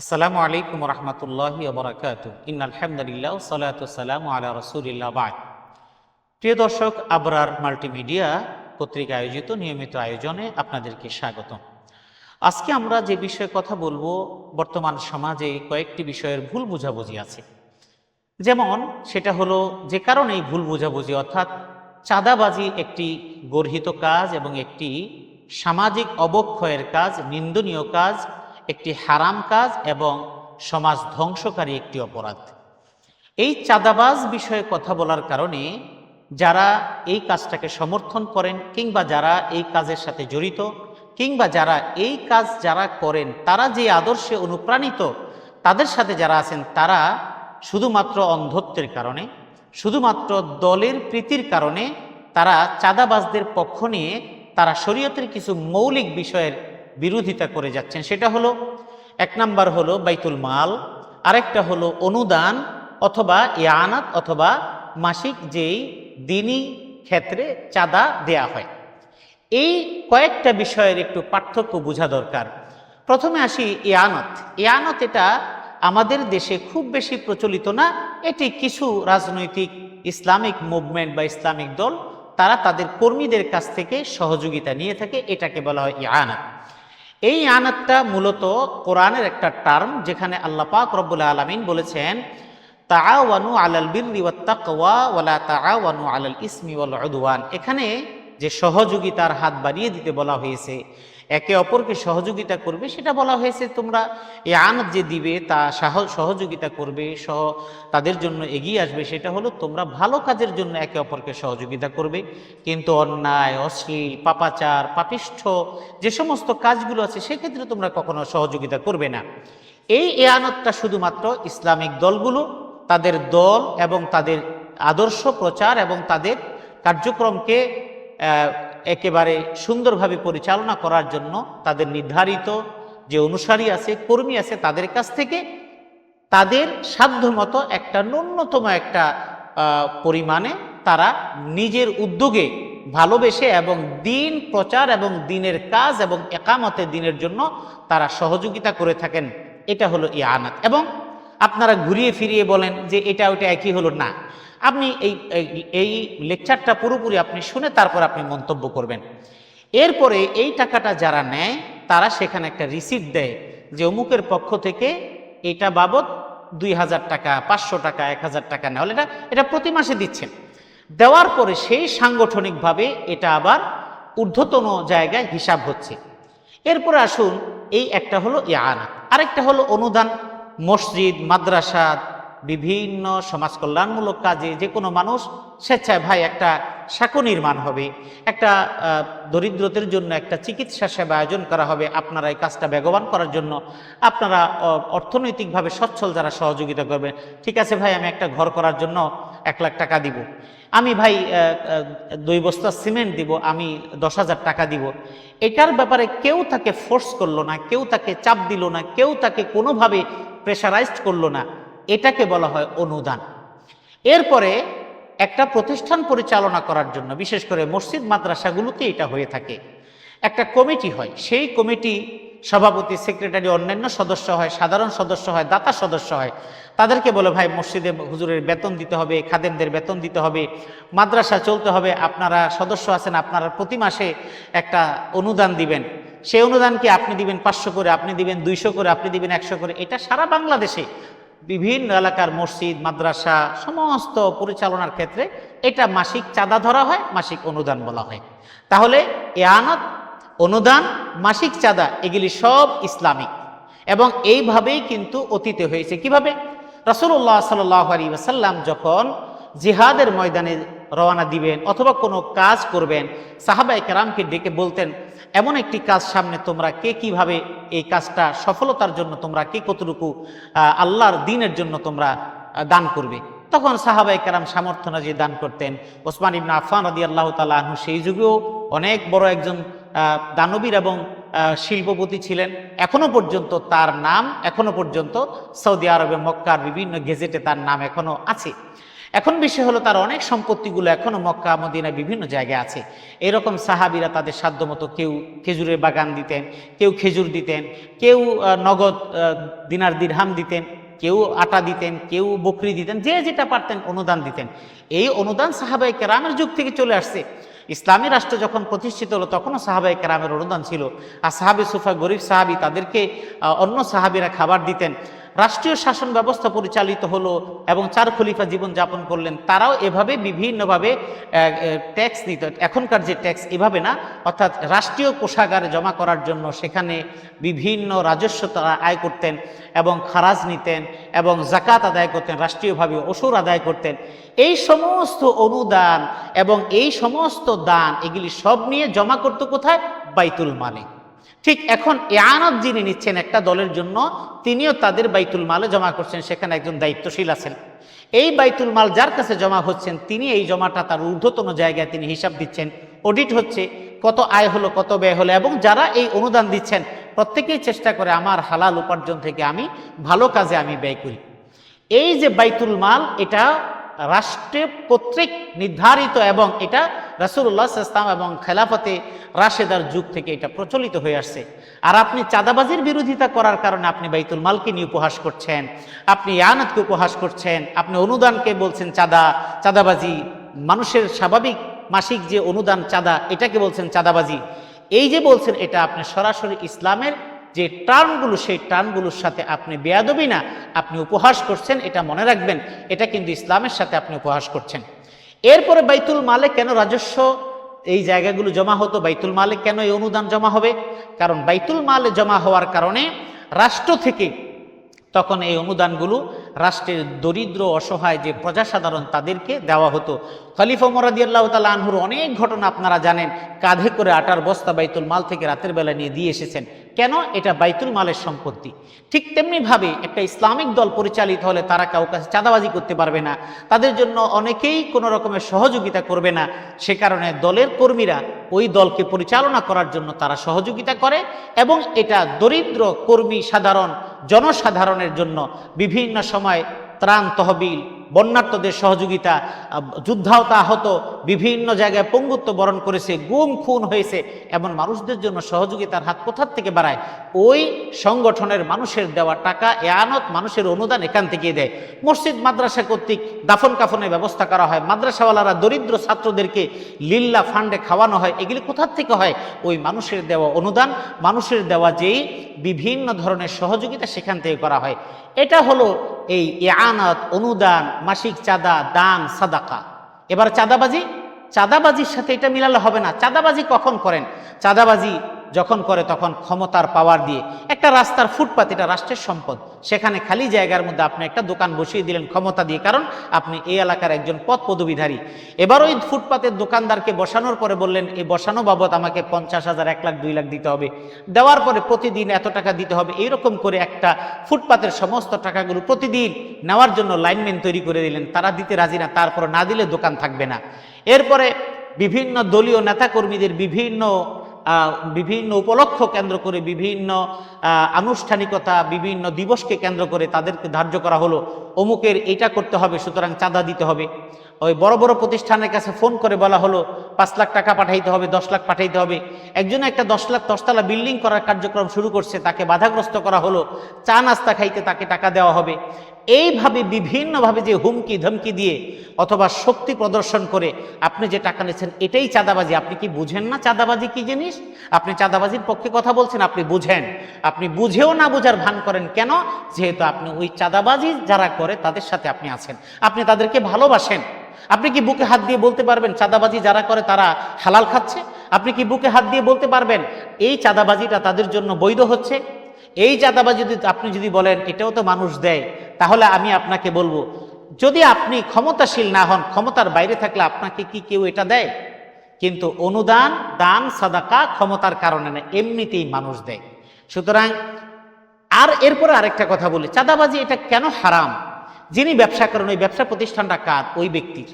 আসসালামু আলাইকুম রহমতুল্লাহি ওবরাকাত ইন আলহামদুলিল্লাহ সালাতু সালামু আলা রসুলিল্লাহ বাদ। প্রিয় দর্শক, আবরার মাল্টিমিডিয়া কর্তৃক আয়োজিত নিয়মিত আয়োজনে আপনাদেরকে স্বাগত আজকে আমরা যে বিষয়ে কথা বলব, বর্তমান সমাজে কয়েকটি বিষয়ের ভুল বোঝাবুঝি আছে। যেমন, সেটা হলো যে কারণে এই ভুল বোঝাবুঝি, অর্থাৎ চাঁদাবাজি একটি গর্হিত কাজ এবং একটি সামাজিক অবক্ষয়ের কাজ, নিন্দনীয় কাজ একটি হারাম কাজ এবং সমাজ ধ্বংসকারী একটি অপরাধ। এই চাঁদাবাজ বিষয়ে কথা বলার কারণে যারা এই কাজটাকে সমর্থন করেন কিংবা যারা এই কাজের সাথে জড়িত কিংবা যারা এই কাজ যারা করেন, তারা যে আদর্শে অনুপ্রাণিত, তাদের সাথে যারা আছেন, তারা শুধুমাত্র অন্ধত্বের কারণে, শুধুমাত্র দলের প্রীতির কারণে তারা চাঁদাবাজদের পক্ষ নিয়ে, তারা শরীয়তের কিছু মৌলিক বিষয়ের বিরোধিতা করে যাচ্ছেন। সেটা হলো, এক নাম্বার হলো বাইতুল মাল, আরেকটা হলো অনুদান অথবা ইয়ানাত অথবা মাসিক যেই দিনই ক্ষেত্রে চাঁদা দেয়া হয়। এই কয়েকটা বিষয়ের একটু পার্থক্য বোঝা দরকার। প্রথমে আসি ইয়ানত। ইয়ানত এটা আমাদের দেশে খুব বেশি প্রচলিত না। এটি কিছু রাজনৈতিক, ইসলামিক মুভমেন্ট বা ইসলামিক দল, তারা তাদের কর্মীদের কাছ থেকে সহযোগিতা নিয়ে থাকে। এটাকে বলা হয় ইয়ানাত। এই আনাতটা মূলত কোরআনের একটা টার্ম যেখানে আল্লাহ পাক রব্বুল আলমিন বলেছেন, তাআওয়ানু আলাল বিররি ওয়াত তাকওয়া ওয়ালা তাআওয়ানু আলাল ইসমি ওয়াল উদওয়ান। এখানে যে সহযোগিতার হাত বাড়িয়ে দিতে বলা হয়েছে একে অপরকে সহযোগিতা করবে, সেটা বলা হয়েছে তোমরা এই আনত যে দিবে তা সহযোগিতা করবে, সহ তাদের জন্য এগিয়ে আসবে, সেটা হলো তোমরা ভালো কাজের জন্য একে অপরকে সহযোগিতা করবে। কিন্তু অন্যায়, অশ্লীল, পাপাচার, পাপিষ্ঠ যে সমস্ত কাজগুলো আছে, সেক্ষেত্রে তোমরা কখনো সহযোগিতা করবে না। এই এয়ানতটা শুধুমাত্র ইসলামিক দলগুলো, তাদের দল এবং তাদের আদর্শ প্রচার এবং তাদের কার্যক্রমকে একেবারে সুন্দরভাবে পরিচালনা করার জন্য তাদের নির্ধারিত যে অনুসারী আছে, কর্মী আছে তাদের কাছ থেকে তাদের সাধ্যমতো একটা ন্যূনতম একটা পরিমাণে তারা নিজের উদ্যোগে ভালোবেসে এবং দিন প্রচার এবং দিনের কাজ এবং একামতের দিনের জন্য তারা সহযোগিতা করে থাকেন। এটা হলো ইয়ানাত এবং আপনারা ঘুরিয়ে ফিরিয়ে বলেন যে এটা ওটা একই হলো না। আপনি এই, এই- লেকচারটা পুরোপুরি আপনি শুনে তারপর আপনি মন্তব্য করবেন। এরপরে এই টাকাটা যারা নেয়, তারা সেখানে একটা রিসিপ্ট দেয় যে অমুকের পক্ষ থেকে এটা বাবদ দুই হাজার টাকা, পাঁচশো টাকা, এক হাজার টাকা নেওয়া হলে। এটা এটা প্রতি মাসে দিচ্ছেন। দেওয়ার পরে সেই সাংগঠনিকভাবে এটা আবার ঊর্ধ্বতন জায়গায় হিসাব হচ্ছে। এরপরে আসুন, এই একটা হলো ইয়ানা আরেকটা হলো অনুদান, মসজিদ, মাদ্রাসা বিভিন্ন সমাজ কল্যাণমূলক কাজে যে কোনো মানুষ স্বেচ্ছায় ভাই একটা সাঁকো নির্মাণ হবে, একটা দরিদ্রদের জন্য একটা চিকিৎসা সেবা আয়োজন করা হবে, আপনারা এই কাজটা বেগবান করার জন্য। আপনারা অর্থনৈতিকভাবে সচ্ছল যারা সহযোগিতা করবেন, ঠিক আছে ভাই, আমি একটা ঘর করার জন্য এক লাখ টাকা দিব। আমি ভাই দুই বস্তা সিমেন্ট দিব, আমি দশ হাজার টাকা দিব। এটার ব্যাপারে কেউ তাকে ফোর্স করল না, কেউ তাকে চাপ দিল না, কেউ তাকে কোনোভাবে প্রেশারাইজড করল না। এটাকে বলা হয় অনুদান। এরপরে একটা প্রতিষ্ঠান পরিচালনা করার জন্য, বিশেষ করে মসজিদ মাদ্রাসাগুলোতে এটা হয়ে থাকে। একটা কমিটি হয়, সেই কমিটি সভাপতি, সেক্রেটারি, অন্যান্য সদস্য হয়, সাধারণ সদস্য হয়, দাতা সদস্য হয়, তাদেরকে বলে, ভাই, মসজিদে হুজুরের বেতন দিতে হবে, খাদেমদের বেতন দিতে হবে, মাদ্রাসা চলতে হবে, আপনারা সদস্য আছেন, আপনারা প্রতি মাসে একটা অনুদান দিবেন। সেই অনুদানকে আপনি দিবেন পাঁচশো করে, আপনি দিবেন দুইশো করে, আপনি দিবেন একশো করে? এটা সারা বাংলাদেশে বিভিন্ন এলাকার মসজিদ, মাদ্রাসা, সমস্ত পরিচালনার ক্ষেত্রে এটা মাসিক চাঁদা ধরা হয়, মাসিক অনুদান বলা হয়। তাহলে এ আনাত, অনুদান, মাসিক চাঁদা, এগুলি সব ইসলামিক। এবং এইভাবেই কিন্তু অতীতে হয়েছে। কীভাবে? রসুল্লাহ সাল্লাহ আলী যখন জিহাদের ময়দানে রওনা দিবেন অথবা কোনো কাজ করবেন সাহাবাই কেরামকে ডেকে বলতেন এমন একটি কাজ সামনে তোমরা কে কীভাবে এই কাজটা সফলতার জন্য তোমরা কে কতটুকু আল্লাহর দিনের জন্য তোমরা দান করবে। তখন সাহাবাই কেরাম সামর্থ্য যে দান করতেন। ওসমান ইবনা আফান রাদি আল্লাহ তালু সেই যুগেও অনেক বড় একজন দানবীর এবং শিল্পপতি ছিলেন। এখনও পর্যন্ত তার নাম এখনও পর্যন্ত সৌদি আরবে মক্কার বিভিন্ন গেজেটে তার নাম এখনও আছে। এখন বিষয় হলো তার অনেক সম্পত্তিগুলো এখনও মক্কা মদিনা বিভিন্ন জায়গায় আছে। এরকম সাহাবিরা তাদের সাধ্যমতো কেউ খেজুরের বাগান দিতেন, কেউ খেজুর দিতেন, কেউ নগদ দিনার দিরহাম দিতেন, কেউ আটা দিতেন, কেউ বকরি দিতেন, যে যেটা পারতেন অনুদান দিতেন। এই অনুদান সাহাবাই কেরামের যুগ থেকে চলে আসছে। ইসলামী রাষ্ট্র যখন প্রতিষ্ঠিত হলো, তখনও সাহাবাই কেরামের অনুদান ছিল। আর সাহাবি সুফা, গরিব সাহাবি তাদেরকে অন্য সাহাবিরা খাবার দিতেন। রাষ্ট্রীয় শাসন ব্যবস্থা পরিচালিত হলো এবং চার খলিফা জীবন যাপন করলেন, তারাও এভাবে বিভিন্নভাবে ট্যাক্স নিত। এখনকার যে ট্যাক্স এভাবে না, অর্থাৎ রাষ্ট্রীয় কোষাগারে জমা করার জন্য সেখানে বিভিন্ন রাজস্ব তারা আয় করতেন এবং খারাজ নিতেন এবং জাকাত আদায় করতেন, রাষ্ট্রীয়ভাবে ওসুর আদায় করতেন। এই সমস্ত অনুদান এবং এই সমস্ত দান এগুলি সব নিয়ে জমা করতো কোথায়? বাইতুল মালে। ঠিক এখন এয়ানত যিনি নিচ্ছেন একটা দলের জন্য, তিনিও তাদের বাইতুল মালে জমা করছেন, সেখানে একজন দায়িত্বশীল আছেন। এই বাইতুল মাল যার কাছে জমা হচ্ছেন, তিনি এই জমাটা তার ঊর্ধ্বতন জায়গায় তিনি হিসাব দিচ্ছেন। অডিট হচ্ছে, কত আয় হলো, কত ব্যয় হলো, এবং যারা এই অনুদান দিচ্ছেন, প্রত্যেকেই চেষ্টা করে আমার হালাল উপার্জন থেকে আমি ভালো কাজে আমি ব্যয় করি। এই যে বাইতুল মাল, এটা রাষ্ট্রে কর্তৃক নির্ধারিত এবং এটা রাসুল্লাহ ইসলাম এবং খেলাফতে রাশেদার যুগ থেকে এটা প্রচলিত হয়ে আসছে। আর আপনি চাঁদাবাজির বিরোধিতা করার কারণে আপনি বাইতুল মালকে নিয়ে উপহাস করছেন, আপনি ইয়ানাতকে উপহাস করছেন, আপনি অনুদানকে বলছেন চাঁদা, চাঁদাবাজি, মানুষের স্বাভাবিক মাসিক যে অনুদান, চাঁদা, এটাকে বলছেন চাঁদাবাজি। এই যে বলছেন এটা আপনি সরাসরি ইসলামের যে টার্মগুলো সেই টার্মগুলোর সাথে আপনি বেয়াদবি না, আপনি উপহাস করছেন, এটা মনে রাখবেন, এটা কিন্তু ইসলামের সাথে আপনি উপহাস করছেন। এরপরে বাইতুল মালে কেন রাজস্ব, এই জায়গাগুলো জমা হতো? বাইতুল মালে কেন এই অনুদান জমা হবে? কারণ বাইতুল মালে জমা হওয়ার কারণে রাষ্ট্র থেকে তখন এই অনুদানগুলো রাষ্ট্রের দরিদ্র, অসহায় যে প্রজাসাধারণ তাদেরকে দেওয়া হতো। খলিফা মোরাদি আল্লাহ তালা আনহুর অনেক ঘটনা আপনারা জানেন, কাঁধে করে আটার বস্তা বাইতুল মাল থেকে রাতের বেলা নিয়ে দিয়ে এসেছেন। কেন? এটা বাইতুল মালের সম্পত্তি। ঠিক তেমনিভাবে একটা ইসলামিক দল পরিচালিত হলে তারা কাউ কাছে চাঁদাবাজি করতে পারবে না। তাদের জন্য অনেকেই কোনো রকমের সহযোগিতা করবে না। সে কারণে দলের কর্মীরা ওই দলকে পরিচালনা করার জন্য তারা সহযোগিতা করে এবং এটা দরিদ্র, কর্মী, সাধারণ জনসাধারণের জন্য বিভিন্ন সময় ত্রাণ তহবিল বন্যার্থদের সহযোগিতা যুদ্ধাহত আহত বিভিন্ন জায়গায় পঙ্গুত্ব বরণ করেছে, গুম খুন হয়েছে, এমন মানুষদের জন্য সহযোগিতার হাত কোথার থেকে বাড়ায়? ওই সংগঠনের মানুষের দেওয়া টাকা এয়ানত মানুষের অনুদান এখান থেকে দেয়। মসজিদ, মাদ্রাসা কর্তৃক দাফন কাফনের ব্যবস্থা করা হয়। মাদ্রাসাওয়ালারা দরিদ্র ছাত্রদেরকে লিল্লা ফান্ডে খাওয়ানো হয়। এগুলি কোথার থেকে হয়? ওই মানুষের দেওয়া অনুদান, মানুষের দেওয়া যেই বিভিন্ন ধরনের সহযোগিতা সেখান থেকে করা হয়। এটা হলো এই এয়ানত, অনুদান মাসিক চাঁদা, দান, সাদাকা। এবার চাঁদাবাজি? চাঁদাবাজির সাথে এটা মিলালে হবে না। চাঁদাবাজি কখন করেন? চাঁদাবাজি যখন করে তখন ক্ষমতার পাওয়ার দিয়ে একটা রাস্তার ফুটপাত, এটা রাষ্ট্রের সম্পদ। সেখানে খালি জায়গার মধ্যে আপনি একটা দোকান বসিয়ে দিলেন ক্ষমতা দিয়ে, কারণ আপনি এই এলাকার একজন পদ পদবিধারী এবার ওই ফুটপাতের দোকানদারকে বসানোর পরে বললেন এই বসানো বাবদ আমাকে পঞ্চাশ হাজার, এক লাখ, দুই লাখ দিতে হবে। দেওয়ার পরে প্রতিদিন এত টাকা দিতে হবে। এইরকম করে একটা ফুটপাতের সমস্ত টাকাগুলো প্রতিদিন নেওয়ার জন্য লাইনম্যান তৈরি করে দিলেন। তারা দিতে রাজি না, তারপর না দিলে দোকান থাকবে না। এরপরে বিভিন্ন দলীয় নেতাকর্মীদের বিভিন্ন বিভিন্ন উপলক্ষ কেন্দ্র করে বিভিন্ন আনুষ্ঠানিকতা, বিভিন্ন দিবসকে কেন্দ্র করে তাদেরকে ধার্য করা হলো। অমুকের এইটা করতে হবে, সুতরাং চাঁদা দিতে হবে। ওই বড় বড় প্রতিষ্ঠানের কাছে ফোন করে বলা হলো, পাঁচ লাখ টাকা পাঠাইতে হবে, দশ লাখ পাঠাইতে হবে। একজন একটা দশ লাখ দশতলা বিল্ডিং করার কার্যক্রম শুরু করছে, তাকে বাধাগ্রস্ত করা হলো। চা নাস্তা খাইতে তাকে টাকা দেওয়া হবে। এইভাবে বিভিন্নভাবে যে হুমকি ধমকি দিয়ে অথবা শক্তি প্রদর্শন করে আপনি যে টাকা নিচ্ছেন, এটাই চাঁদাবাজি। আপনি কি বুঝেন না চাঁদাবাজি কি জিনিস? আপনি চাঁদাবাজির পক্ষে কথা বলছেন, আপনি বুঝেন। আপনি বুঝেও না বুঝার ভান করেন কেন? যেহেতু আপনি ওই চাঁদাবাজি যারা করে, তাদের সাথে আপনি আছেন। আপনি তাদেরকে ভালোবাসেন। আপনি কি বুকে হাত দিয়ে বলতে পারবেন, চাঁদাবাজি যারা করে তারা হালাল খাচ্ছে? আপনি কি বুকে হাত দিয়ে বলতে পারবেন, এই চাঁদাবাজিটা তাদের জন্য বৈধ হচ্ছে? এই চাঁদাবাজি যদি আপনি যদি বলেন, এটাও তো মানুষ দেয়, তাহলে আমি আপনাকে বলব, যদি আপনি ক্ষমতাশীল না হন, ক্ষমতার বাইরে থাকলে আপনাকে কি কেউ এটা দেয়? কিন্তু অনুদান, দান, সাদাকা ক্ষমতার কারণে না, এমনিতেই মানুষ দেয়। সুতরাং, আর এরপরে আরেকটা কথা বলি, চাঁদাবাজি এটা কেন হারাম? যিনি ব্যবসা করেন, ওই ব্যবসা প্রতিষ্ঠানটা কার? ওই ব্যক্তির।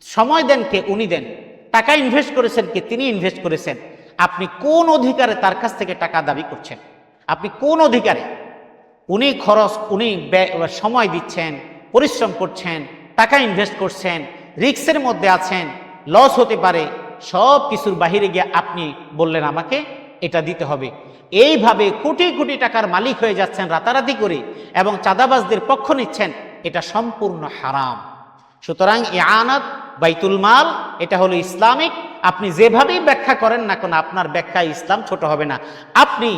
সময় দেন কে? উনি দেন। টাকা ইনভেস্ট করেছেন কে? তিনি ইনভেস্ট করেছেন। আপনি কোন অধিকারে তার কাছ থেকে টাকা দাবি করছেন? আপনি কোন অধিকারে? উনি খরচ, উনি সময় দিচ্ছেন, পরিশ্রম করছেন, টাকা ইনভেস্ট করছেন রিক্সের মধ্যে আছেন লস হতে পারে, সব কিছুর বাহিরে গিয়ে আপনি বললেন আমাকে এটা দিতে হবে। এইভাবে কোটি কোটি টাকার মালিক হয়ে যাচ্ছেন, রাতারাতি করে, এবং চাঁদাবাজদের পক্ষ নিচ্ছেন, এটা সম্পূর্ণ হারাম। সুতরাং এ আনাত বাইতুল মাল, এটা হলো ইসলামিক। আপনি যেভাবেই ব্যাখ্যা করেন না কেন, আপনার ব্যাখ্যায় ইসলাম ছোট হবে না। আপনি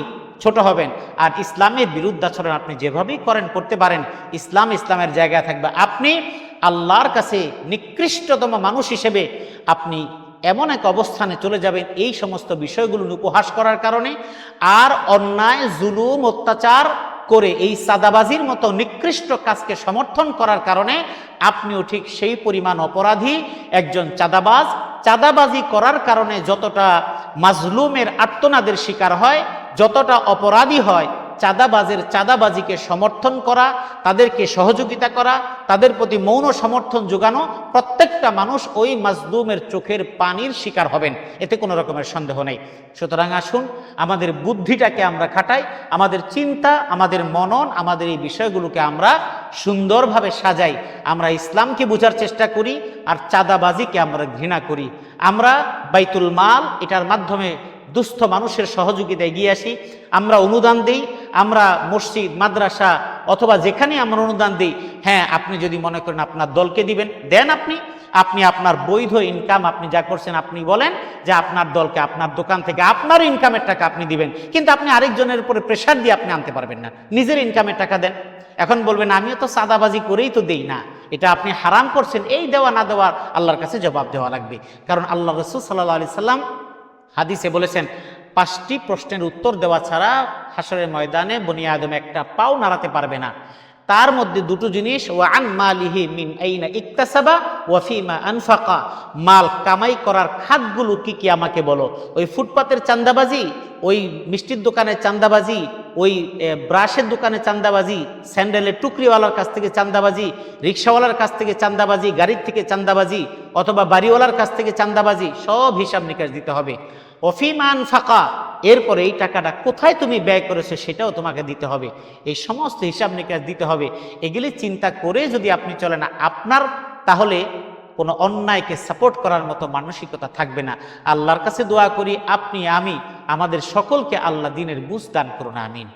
ছোট হবেন। আর ইসলামের বিরুদ্ধাচরণ আপনি যেভাবেই করেন, করতে পারেন, ইসলাম ইসলামের জায়গায় থাকবে। আপনি আল্লাহর কাছে নিকৃষ্টতম মানুষ হিসেবে আপনি এমন এক অবস্থানে চলে যাবেন এই সমস্ত বিষয়গুলো উপহাস করার কারণে। আর অন্যায়, জুলুম, অত্যাচার করে এই সাদাবাজির মতো নিকৃষ্ট কাজকে সমর্থন করার কারণে আপনিও ঠিক সেই পরিমাণ অপরাধী, একজন চাঁদাবাজ। চাঁদাবাজি করার কারণে যতটা মাজলুমের আত্মনাদের শিকার হয় যতটা অপরাধী হয়, চাঁদাবাজের চাঁদাবাজিকে সমর্থন করা, তাদেরকে সহযোগিতা করা, তাদের প্রতি মৌন সমর্থন যোগানো, প্রত্যেকটা মানুষ ওই মাজলুমের চোখের পানির শিকার হবেন। এতে কোনো রকমের সন্দেহ নেই। সুতরাং আসুন, আমাদের বুদ্ধিটাকে আমরা খাটাই, আমাদের চিন্তা, আমাদের মনন, আমাদের এই বিষয়গুলোকে আমরা সুন্দরভাবে সাজাই। আমরা ইসলামকে বোঝার চেষ্টা করি, আর চাঁদাবাজিকে আমরা ঘৃণা করি। আমরা বাইতুল মাল, এটার মাধ্যমে দুস্থ মানুষের সহযোগিতা এগিয়ে আসি। আমরা অনুদান দিই, আমরা মসজিদ, মাদ্রাসা অথবা যেখানে আমরা অনুদান দিই হ্যাঁ আপনি যদি মনে করেন আপনার দলকে দিবেন, দেন আপনি। আপনি আপনার বৈধ ইনকাম আপনি যা করছেন আপনি বলেন যে আপনার দলকে, আপনার দোকান থেকে আপনার ইনকামের টাকা আপনি দিবেন। কিন্তু আপনি আরেকজনের উপরে প্রেশার দিয়ে আপনি আনতে পারবেন না। নিজের ইনকামের টাকা দেন। এখন বলবেন, আমিও তো সাদাবাজি করেই তো দেই না। এটা আপনি হারাম করছেন। এই দেওয়া না দেওয়ার আল্লাহর কাছে জবাব দেওয়া লাগবে। কারণ আল্লাহ রসুল সাল্লাহ আলি সাল্লাম হাদিসে বলেছেন, পাঁচটি প্রশ্নের উত্তর দেওয়া ছাড়া হাসরের ময়দানে বনি আদম একটা পাও নাড়াতে পারবে না। তার মধ্যে দুটো জিনিস ওয়ান মালিহি মিন আইনা ইকতাসাবা ওয়াফিমা আনফাকা। মাল কামাই করার খাতগুলো কি কি আমাকে বলো? ওই ফুটপাতের চান্দাবাজি ওই মিষ্টির দোকানের চান্দাবাজি ওই ব্রাশের দোকানে চান্দাবাজি স্যান্ডেলের টুকরিওয়ালার কাছ থেকে চান্দাবাজি রিক্সাওয়ালার কাছ থেকে চান্দাবাজি গাড়ির থেকে চান্দাবাজি অথবা বাড়িওয়ালার কাছ থেকে চান্দাবাজি সব হিসাব নিকাশ দিতে হবে। অফিমান ফাঁকা, এরপরে এই টাকাটা কোথায় তুমি ব্যয় করেছ সেটাও তোমাকে দিতে হবে। এই সমস্ত হিসাব নিকাশ দিতে হবে। এগুলি চিন্তা করে যদি আপনি চলেন, আপনার তাহলে কোনো অন্যায়কে সাপোর্ট করার মতো মানসিকতা থাকবে না। আল্লাহর কাছে দোয়া করি, আপনি, আমি, আমাদের সকলকে আল্লাহ দিনের বুঝ দান করুন, আমিন।